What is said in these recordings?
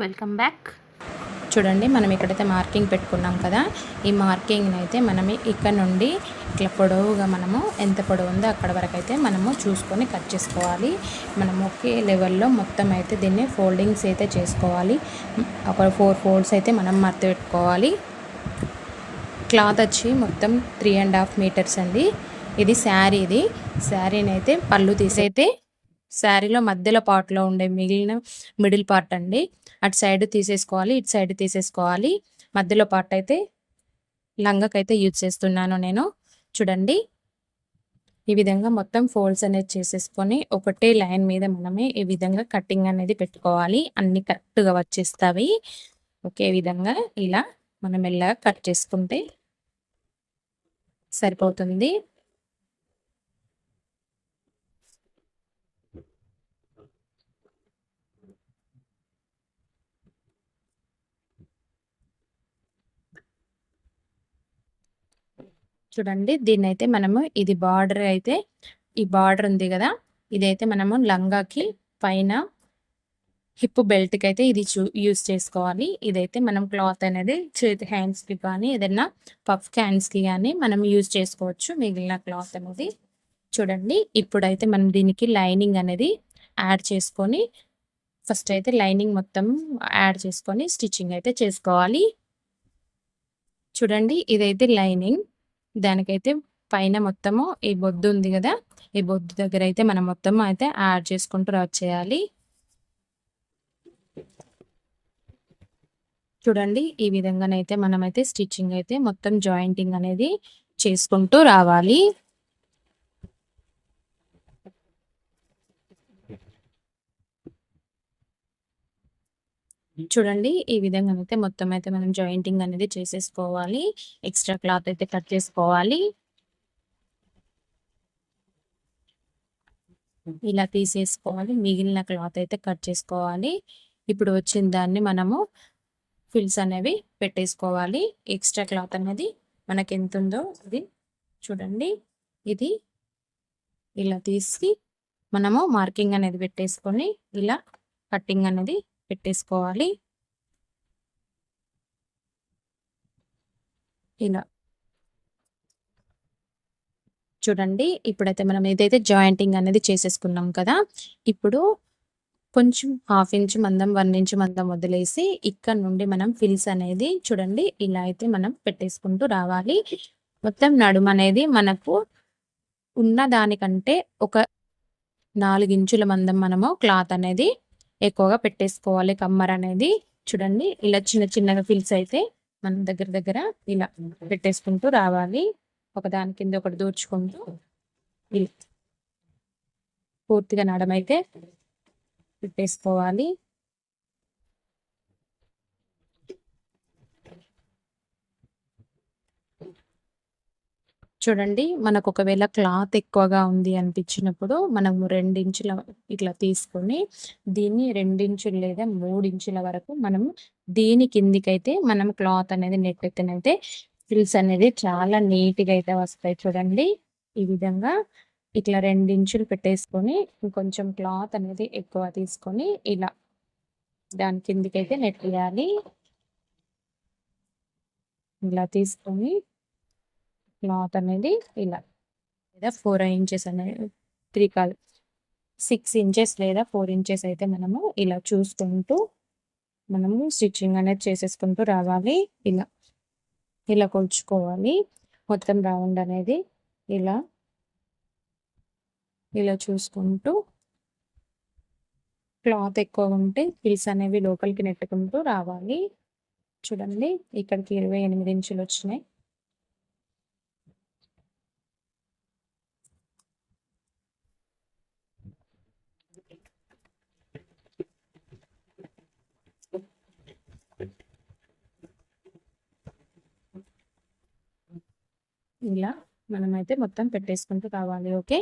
Welcome back చూడండి మనం ఇక్కడైతే మార్కింగ్ పెట్టుకున్నాం కదా. ఈ మార్కింగ్ అయితే మనం ఇక్కడ నుండి ఇట్లా పొడవుగా మనము ఎంత పొడవు ఉందో అక్కడ వరకు అయితే మనము చూసుకొని కట్ చేసుకోవాలి. మనం ఒకే లెవెల్లో మొత్తం అయితే దీన్ని ఫోల్డింగ్స్ అయితే చేసుకోవాలి. ఒక ఫోర్ ఫోల్డ్స్ అయితే మనం మర్త పెట్టుకోవాలి. క్లాత్ వచ్చి మొత్తం త్రీ అండ్ హాఫ్ మీటర్స్ అండి. ఇది శారీ ఇది. శారీని అయితే పళ్ళు తీసైతే శారీలో మధ్యలో పార్ట్లో ఉండే మిగిలిన మిడిల్ పార్ట్ అండి. అటు సైడ్ తీసేసుకోవాలి ఇటు సైడ్ తీసేసుకోవాలి. మధ్యలో పార్ట్ అయితే లంగకైతే యూజ్ చేస్తున్నాను నేను. చూడండి. ఈ విధంగా మొత్తం ఫోల్డ్స్ అనేది చేసేసుకొని ఒకటే లైన్ మీద మనమే ఈ విధంగా కటింగ్ అనేది పెట్టుకోవాలి. అన్ని కరెక్ట్గా వచ్చేస్తాయి. ఒకే విధంగా ఇలా మనం మెల్లగా కట్ చేసుకుంటే సరిపోతుంది. చూడండి దీన్ని అయితే మనము ఇది బార్డర్ అయితే ఈ బార్డర్ ఉంది కదా ఇదైతే మనము లంగాకి పైన హిప్ బెల్ట్కి అయితే ఇది చూ యూస్ చేసుకోవాలి. ఇదైతే మనం క్లాత్ అనేది చేతి హ్యాండ్స్కి కానీ ఏదైనా పఫ్ హ్యాండ్స్కి కానీ మనం యూజ్ చేసుకోవచ్చు మిగిలిన క్లాత్ అనేది. చూడండి ఇప్పుడైతే మనం దీనికి లైనింగ్ అనేది యాడ్ చేసుకొని ఫస్ట్ అయితే లైనింగ్ మొత్తం యాడ్ చేసుకొని స్టిచ్చింగ్ అయితే చేసుకోవాలి. చూడండి ఇదైతే లైనింగ్. దానికైతే పైన మొత్తము ఈ బొద్దు ఉంది కదా ఈ బొద్దు దగ్గర అయితే మనం మొత్తం అయితే యాడ్ చేసుకుంటూ వచ్చేయాలి చూడండి ఈ విధంగానైతే మనమైతే స్టిచ్చింగ్ అయితే మొత్తం జాయింటింగ్ అనేది చేసుకుంటూ రావాలి. చూడండి ఈ విధంగా అయితే మొత్తం అయితే మనం జాయింటింగ్ అనేది చేసేసుకోవాలి. ఎక్స్ట్రా క్లాత్ అయితే కట్ చేసుకోవాలి. ఇలా తీసేసుకోవాలి. మిగిలిన క్లాత్ అయితే కట్ చేసుకోవాలి. ఇప్పుడు వచ్చిన దాన్ని మనము ఫిల్స్ అనేవి పెట్టేసుకోవాలి. ఎక్స్ట్రా క్లాత్ అనేది మనకి ఎంత ఉందో అది చూడండి. ఇది ఇలా తీసి మనము మార్కింగ్ అనేది పెట్టేసుకొని ఇలా కట్టింగ్ అనేది పెట్టేసుకోవాలి. ఇలా. చూడండి ఇప్పుడైతే మనం ఏదైతే జాయింటింగ్ అనేది చేసేసుకున్నాం కదా ఇప్పుడు కొంచెం హాఫ్ ఇంచ్ మందం వన్ ఇంచ్ మందం వదిలేసి ఇక్కడ నుండి మనం ఫిల్స్ అనేది చూడండి ఇలా అయితే మనం పెట్టేసుకుంటూ రావాలి. మొత్తం నడుము అనేది మనకు ఉన్న దానికంటే ఒక నాలుగు ఇంచుల మందం మనము క్లాత్ అనేది ఎక్కువగా పెట్టేసుకోవాలి. కమ్మర్ అనేది చూడండి ఇలా చిన్న చిన్నగా ఫిల్స్ అయితే మనం దగ్గర దగ్గర ఇలా పెట్టేసుకుంటూ రావాలి. ఒక దాని కింద ఒకటి దూర్చుకుంటూ ఇలా పూర్తిగా నడమైతే పెట్టేసుకోవాలి. చూడండి మనకు ఒకవేళ క్లాత్ ఎక్కువగా ఉంది అనిపించినప్పుడు మనము రెండించుల ఇట్లా తీసుకొని దీన్ని రెండించులు లేదా మూడించుల వరకు మనం దీని కిందికైతే మనం క్లాత్ అనేది నెట్టెత్తనైతే ఫిల్స్ అనేది చాలా నీట్గా అయితే వస్తాయి చూడండి. ఈ విధంగా ఇట్లా రెండించులు పెట్టేసుకొని ఇంకొంచెం క్లాత్ అనేది ఎక్కువ తీసుకొని ఇలా దాని కిందికైతే నెట్టేయాలి ఇలా తీసుకొని క్లాత్ అనేది ఇలా. లేదా ఫోర్ ఇంచెస్ అనేది త్రీ కాల్ సిక్స్ ఇంచెస్ లేదా ఫోర్ ఇంచెస్ అయితే మనము ఇలా చూసుకుంటూ మనము స్టిచ్చింగ్ అనేది చేసేసుకుంటూ రావాలి. ఇలా ఇలా కొలుచుకోవాలి. మొత్తం రౌండ్ అనేది ఇలా ఇలా చూసుకుంటూ క్లాత్ ఎక్కువ ఉంటే పిల్స్ అనేవి లోపలికి నెట్టుకుంటూ రావాలి. చూడండి ఇక్కడికి ఇరవై ఎనిమిది ఇంచులు వచ్చినాయి. ఇలా మనమైతే మొత్తం పెట్టేసుకుంటూ కావాలి ఓకే?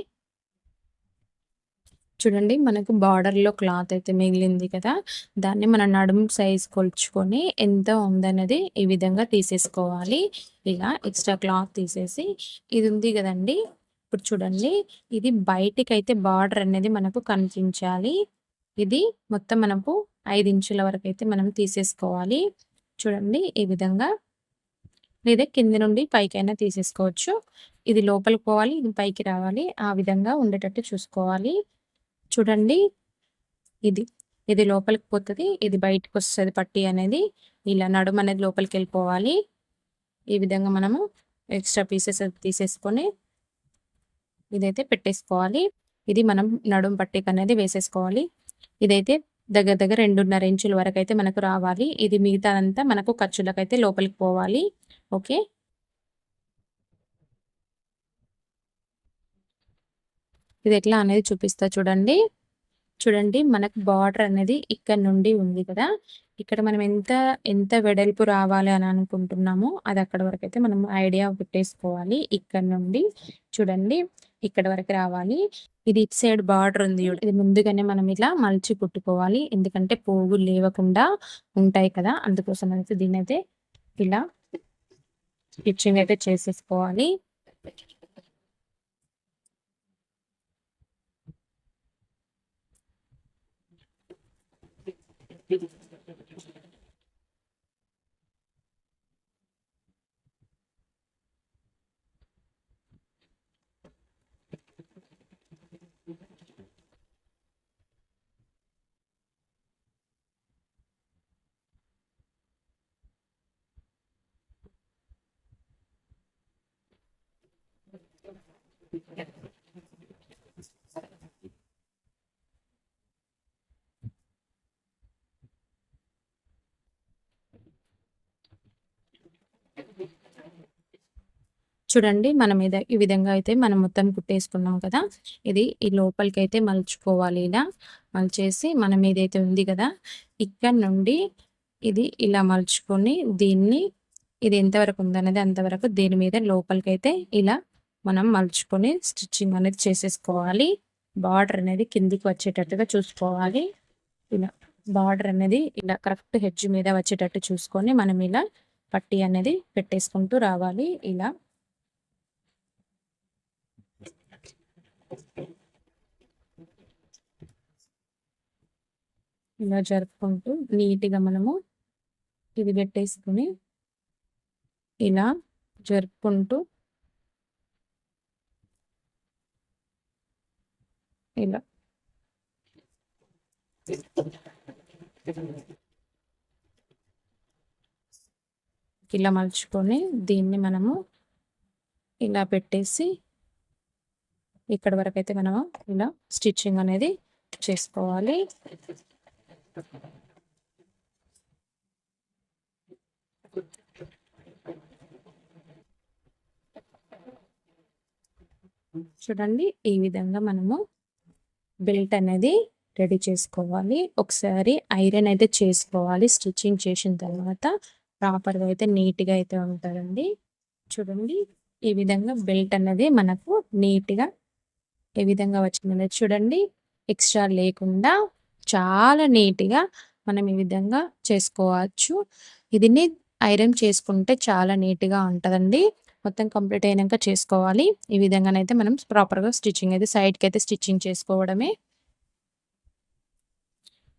చూడండి మనకు బార్డర్లో క్లాత్ అయితే మిగిలింది కదా? దాన్ని మన నడుము సైజ్ కొలుచుకొని ఎంత ఉందనేది ఈ విధంగా తీసేసుకోవాలి. ఇలా ఎక్స్ట్రా క్లాత్ తీసేసి ఇది ఉంది కదండి? ఇప్పుడు చూడండి ఇది బయటికి అయితే బార్డర్ అనేది మనకు కనిపించాలి. ఇది మొత్తం మనకు ఐదు ఇంచుల వరకు అయితే మనం తీసేసుకోవాలి. చూడండి ఈ విధంగా లేదా కింది నుండి పైకైనా తీసేసుకోవచ్చు. ఇది లోపలికి పోవాలి ఇది పైకి రావాలి. ఆ విధంగా ఉండేటట్టు చూసుకోవాలి. చూడండి. ఇది ఇది లోపలికి పోతుంది ఇది బయటకు వస్తుంది పట్టి అనేది. ఇలా నడుము అనేది లోపలికి వెళ్ళిపోవాలి. ఈ విధంగా మనము ఎక్స్ట్రా పీసెస్ తీసేసుకొని ఇదైతే పెట్టేసుకోవాలి. ఇది మనం నడుము పట్టిక అనేది వేసేసుకోవాలి. ఇదైతే దగ్గర దగ్గర రెండున్నర ఇంచుల వరకు అయితే మనకు రావాలి. ఇది మిగతా అంతా మనకు ఖర్చులకైతే లోపలికి పోవాలి. ఓకే? ఇది ఎట్లా అనేది చూపిస్తా చూడండి. చూడండి మనకు బార్డర్ అనేది ఇక్కడ నుండి ఉంది కదా. ఇక్కడ మనం ఎంత ఎంత వెడల్పు రావాలి అని అనుకుంటున్నామో అది అక్కడ వరకు అయితే మనం ఐడియా పెట్టేసుకోవాలి. ఇక్కడ నుండి చూడండి. ఇక్కడ వరకు రావాలి. ఇది ఇటు సైడ్ బార్డర్ ఉంది ఇది ముందుగానే మనం ఇలా మలిచి కుట్టుకోవాలి. ఎందుకంటే పోగు లేవకుండా ఉంటాయి కదా. అందుకోసం అయితే దీని అయితే ఇలా స్టిచ్చింగ్ అయితే చేసేసుకోవాలి. చూడండి మనం మీద ఈ విధంగా అయితే మనం మొత్తం కుట్టేసుకున్నాం కదా. ఇది ఈ లోపలికి అయితే మలుచుకోవాలి ఇలా. మలిచేసి మనం ఏదైతే ఉంది కదా. ఇక్కడ నుండి ఇది ఇలా మలుచుకొని దీన్ని ఇది ఎంతవరకు ఉందనేది అంతవరకు దీని మీద లోపలికైతే ఇలా మనం మలుచుకొని స్టిచ్చింగ్ అనేది చేసేసుకోవాలి. బార్డర్ అనేది కిందికి వచ్చేటట్టుగా చూసుకోవాలి. ఇలా బార్డర్ అనేది ఇలా కరెక్ట్ హెడ్జ్ మీద వచ్చేటట్టు చూసుకొని మనం ఇలా పట్టి అనేది పెట్టేసుకుంటూ రావాలి. ఇలా ఇలా జరుపుకుంటూ నీట్గా మనము ఇది పెట్టేసుకుని ఇలా జరుపుకుంటూ ఇలా. ఇలా మలుచుకొని దీన్ని మనము ఇలా పెట్టేసి ఇక్కడ వరకు అయితే మనము ఇలా స్టిచ్చింగ్ అనేది చేసుకోవాలి. చూడండి ఈ విధంగా మనము బెల్ట్ అనేది రెడీ చేసుకోవాలి. ఒకసారి ఐరన్ అయితే చేసుకోవాలి. స్టిచ్చింగ్ చేసిన తర్వాత ప్రాపర్గా అయితే నీట్గా అయితే ఉంటుందండి. చూడండి ఈ విధంగా బెల్ట్ అనేది మనకు నీట్గా ఏ విధంగా వచ్చిందనేది చూడండి ఎక్స్ట్రా లేకుండా చాలా నీట్గా మనం ఈ విధంగా చేసుకోవచ్చు. ఇది ఐరన్ చేసుకుంటే చాలా నీట్గా ఉంటుందండి. మొత్తం కంప్లీట్ అయినాక చేసుకోవాలి. ఈ విధంగానైతే మనం ప్రాపర్గా స్టిచ్చింగ్ అయితే సైడ్కి అయితే స్టిచ్చింగ్ చేసుకోవడమే.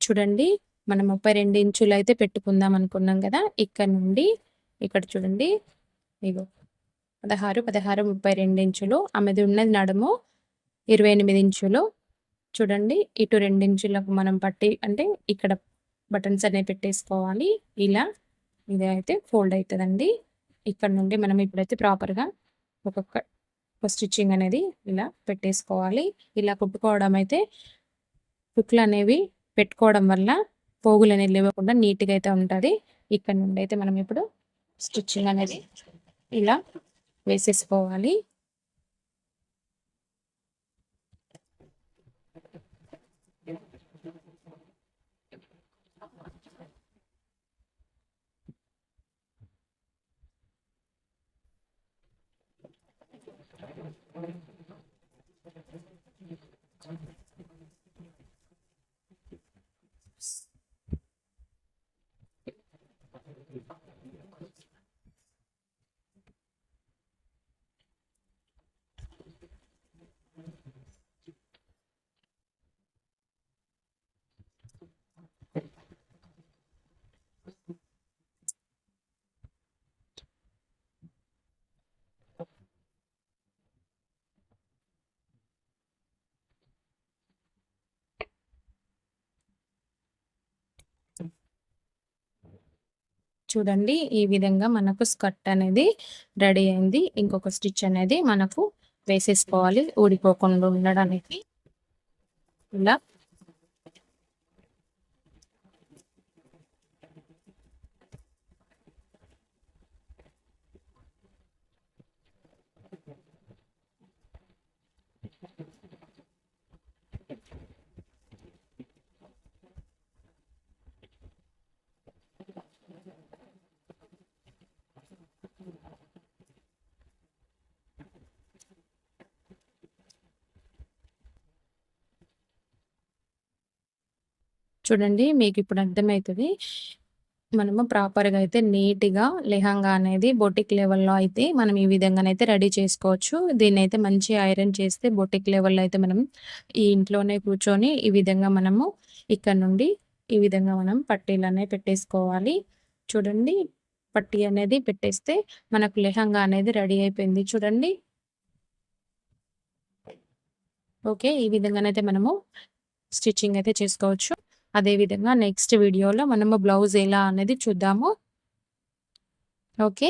చూడండి మనం ముప్పై రెండు ఇంచులు అయితే పెట్టుకుందాం అనుకున్నాం కదా ఇక్కడ నుండి ఇక్కడ చూడండి ఇగో పదహారు పదహారు ముప్పై రెండు ఇంచులు ఆమెది ఉన్నది నడుము ఇరవై ఎనిమిది ఇంచులు. చూడండి ఇటు రెండు ఇంచులకు మనం పట్టి అంటే ఇక్కడ బటన్స్ అనేవి పెట్టేసుకోవాలి. ఇలా ఇది అయితే ఫోల్డ్ అవుతుందండి. ఇక్కడ నుండి మనం ఇప్పుడైతే ప్రాపర్గా ఒక్కొక్క స్టిచ్చింగ్ అనేది ఇలా పెట్టేసుకోవాలి. ఇలా కుట్టుకోవడం అయితే కుట్లు అనేవి పెట్టుకోవడం వల్ల పోగులు అనేది లేవకుండా నీట్గా అయితే ఉంటుంది. ఇక్కడ నుండి అయితే మనం ఇప్పుడు స్టిచ్చింగ్ అనేది ఇలా వేసేసుకోవాలి. చూడండి ఈ విధంగా మనకు స్కర్ట్ అనేది రెడీ అయింది. ఇంకొక స్టిచ్ అనేది మనకు వేసేసుకోవాలి. ఊడిపోకుండా ఉండడానికి. ఇలా చూడండి మీకు ఇప్పుడు అర్థమవుతుంది మనము ప్రాపర్గా అయితే నీట్గా లెహంగా అనేది బొటిక్ లెవెల్లో అయితే మనం ఈ విధంగానైతే రెడీ చేసుకోవచ్చు. దీన్ని అయితే మంచి ఐరన్ చేస్తే బొటిక్ లెవెల్లో అయితే మనం ఈ ఇంట్లోనే కూర్చొని ఈ విధంగా మనము ఇక్కడ నుండి ఈ విధంగా మనం పట్టీలు అనేవి పెట్టేసుకోవాలి. చూడండి పట్టీ అనేది పెట్టేస్తే మనకు లెహంగా అనేది రెడీ అయిపోయింది. చూడండి. ఓకే ఈ విధంగానైతే మనము స్టిచ్చింగ్ అయితే చేసుకోవచ్చు. అదేవిధంగా నెక్స్ట్ వీడియోలో మనము బ్లౌజ్ ఎలా అనేది చూద్దాము. ఓకే